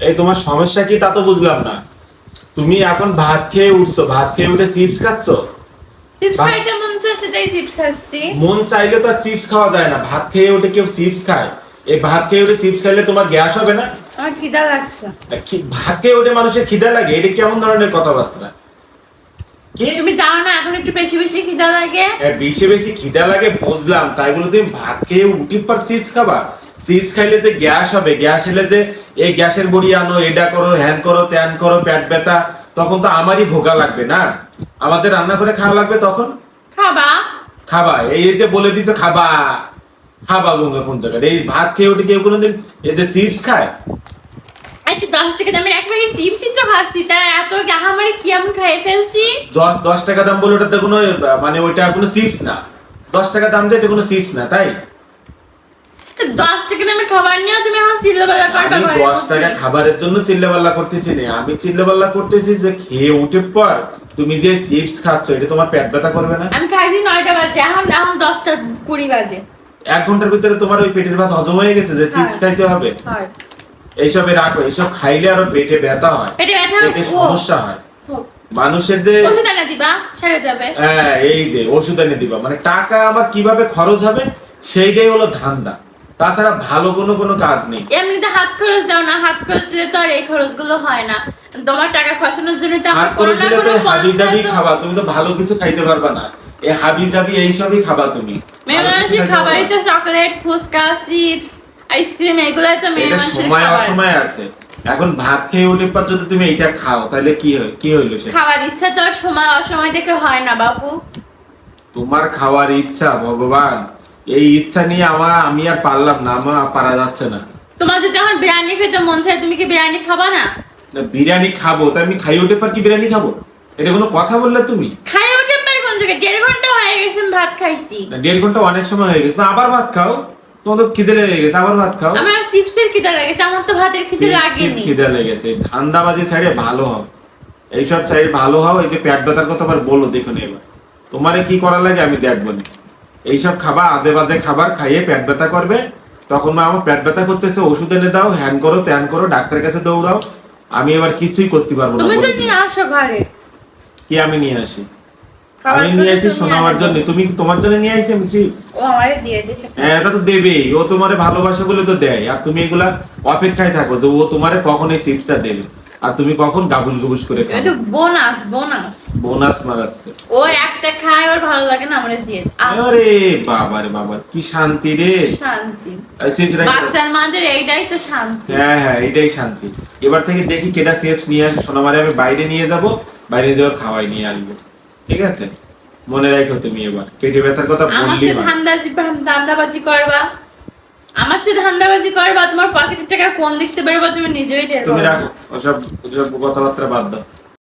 এই তোমার সমস্যা কি তা তো বুঝলাম না। তুমি এখন ভাত খেয়ে উঠছো ভাত খেয়ে উঠে চিপস খাচ্ছ? চিপস খাইতে মন চাইলে তো চিপস খাওয়া যায় না ভাত খেয়ে উঠে কেউ চিপস খায়। এই ভাত খেয়ে উঠে চিপস খাইলে তোমার গ্যাস হবে না? আমার খিদা লাগছে। ভাত খেয়ে উঠে মানুষের খিদা লাগে? এটা কেমন ধরনের কথাবার্তা? কি? তুমি জানো না এখন একটু বেশি বেশি খিদা লাগে। এ, বেশি বেশি খিদা লাগে বুঝলাম। তাই বলে তুমি ভাত খেয়ে উঠি পর চিপস খাবা? চিপস খাইলে যে গ্যাস হবে গ্যাস এলে যে এই গ্যাসের বড়ি আনো এটা করো হ্যান করো ত্যান করো পেট ব্যথা তখন তো আমারই ভোগা লাগবে না? আমাদের রান্না করে খাওয়া লাগবে তখন? খাবা। খাবা। এই যে বলে দিছো খাবা। খাবা গঙ্গা কোন জায়গায়? এই ভাত খেয়ে উঠে কেউ কোনোদিন এই যে চিপস খায়? এই তো দশ টাকা দামের এক প্যাকেট চিপসই তো খাচ্ছি তাই এত গাহামারি কি আমি খাই ফেলছি? দশ দশ টাকা দাম বলে ওটাতে কোনো মানে ওইটা কোনো চিপস না। দশ টাকা দাম দিয়ে এটা কোনো চিপস না তাই? তো টাকা খাবার নিয়েও তুমি এখন সিল্লাবেলা করবে আমি ঘরের দশ টাকা খাবারের জন্য চিল্লাপাল্লা করতেছি না আমি চিল্লাপাল্লা করতেছি যে খেয়ে উঠে পর তুমি যে চিপস খাচ্ছ এটা তোমার পেট ব্যথা করবে না? আমি খাইছি নয়টা বাজে এখন এখন দশটা কুড়ি বাজে। এক ঘণ্টার ভিতরে তোমার ওই পেটের ভাত হজম হয়ে গেছে যে চিপস। খাইতে হবে? এইসবে রাখো এইসব খাইলে আরও পেটে ব্যথা হয়। পেটে ব্যথা পেটে সমস্যা হয়। মানুষের যে ওষুধ এনে দিবা সেরে যাবে। হ্যাঁ এই যে ওষুধ এনে দিবা। মানে টাকা আমার কীভাবে খরচ হবে সেইটাই হলো ধান্দা। তাছাড়া ভালো কোনো কোনো কাজ নেই। এমনিতে হাত খরচ দাও না হাত খরচ দিলে তো আর এই খরচগুলো হয় না। তোমার টাকা খসানোর জন্য তো হাত না দিলে তো হাবি জাবি খাবা তুমি তো ভালো কিছু খাইতে পারবা না। এই হাবি জাবি এইসবই খাবা তুমি। মেয়ে মানুষের খাবারই তো চকলেট ফুচকা চিপস আইসক্রিম এগুলাই তো না। মেয়ে মানুষের সময় অসময় আছে। এখন ভাত খেয়ে উঠে পর যদি তুমি এইটা খাও তাহলে কি হয় কি হইল সেটা? খাবার ইচ্ছা তো আর সময় অসময় দেখে হয় না বাবু তোমার খাওয়ার ইচ্ছা ভগবান। এই ইচ্ছা নিয়ে আমার আমি আর পারলাম না আমার পারা যাচ্ছে না। তোমার যদি এখন বিরিয়ানি খেতে মন চায় তুমি কি বিরিয়ানি খাবা না? না, বিরিয়ানি খাব তাই আমি খাই উঠে পর কি বিরিয়ানি খাব? এটা কোনো কথা বললে তুমি? খাই উঠে পার কোন জায়গায় দেড় ঘণ্টা হয়ে গেছে আমি ভাত খাইছি। না, দেড় ঘণ্টা অনেক সময় হয়ে গেছে। না আবার ভাত খাও তোমার তো খিদে লেগে গেছে আবার ভাত খাও। আমার চিপসের খিদা লাগেছে আমার তো ভাতের খিদে লাগেনি। খিদে লেগেছে। ধান্দাবাজি সাইডে ভালো হও। এইসব সাইডে ভালো হও এই যে পেট ব্যথার কথা আবার বলো দেখুন এবার। তোমারে কি করা লাগে আমি দেখব না। এইসব খাবার আজে বাজে খাবার খাইয়ে পেট ব্যথা করবে। তখন মা আমার পেট ব্যথা করতেছে ওষুধ এনে দাও হ্যান করো ত্যান করো ডাক্তারের কাছে দৌড়াও। আমি এবার কিছুই করতে পারব না তুমি তো নিয়ে আসো ঘরে। কি আমি নিয়ে আসি? আমি নিয়ে আসি শোনাবার জন্য। তুমি তোমার জন্য নিয়ে আসি? সি- ও আমারে দিয়ে দিয়েছে হ্যাঁ এটা তো দেবেই। ও তোমারে ভালোবাসা বলে তো দেয়। আর তুমি এগুলা অপেক্ষায় থাকো যে ও তোমারে কখন এই চিপসটা দেবে। আর তুমি কখন গাবুস গুবুস করে খাও এটা বোনাস বোনাস। বোনাস মারাচ্ছে। ও একটা খায় ওর ভালো লাগে না আমারে দিয়ে আরে বাবা রে বাবা কি শান্তি রে। শান্তি। বাচ্চার মাদের এইটাই তো শান্তি। হ্যাঁ হ্যাঁ এটাই শান্তি। এবার থেকে দেখি কেটা চিপস নিয়ে আসে। সোনামারে আমি বাইরে নিয়ে যাব বাইরে যাওয়ার খাওয়াই নিয়ে আসব। ঠিক আছে? মনে রাখো তুমি এবার। পেটে ব্যথার কথা বললি সাথে ধান্দাজি ধান্দাবাজি করবা। আমার সাথে ধান্দাবাজি করবা তোমার পকেটের টাকা কোন দিকতে বেরোবা তুমি নিজেই টের তুমি রাখো ওসব ওসব কথাবার্তা বাদ দাও।